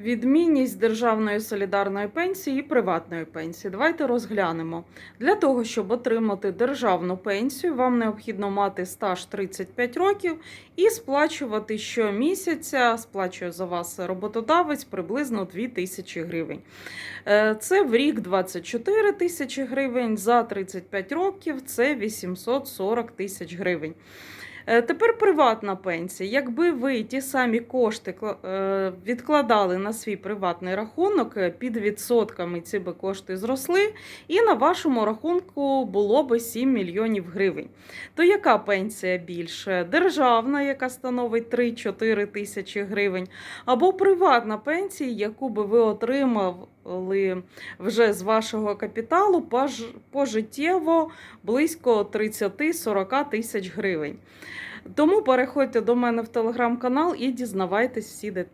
Відмінність державної солідарної пенсії і приватної пенсії. Давайте розглянемо. Для того, щоб отримати державну пенсію, вам необхідно мати стаж 35 років і сплачувати щомісяця, сплачує за вас роботодавець приблизно 2 тисячі гривень. Е, Це в рік 24 тисячі гривень, за 35 років це 840 тисяч гривень. Е, Тепер приватна пенсія. Якби ви ті самі кошти е, відкладали на свій приватний рахунок, е, під відсотками ці би кошти зросли, і на вашому рахунку було би 7 мільйонів гривень. То яка пенсія більше? Державна, яка становить 3-4 тисячі гривень, або приватна пенсія, яку би ви отримали вже з вашого капіталу пожиттєво близько 30-40 тисяч гривень. Тому переходьте до мене в телеграм-канал і дізнавайтесь всі деталі.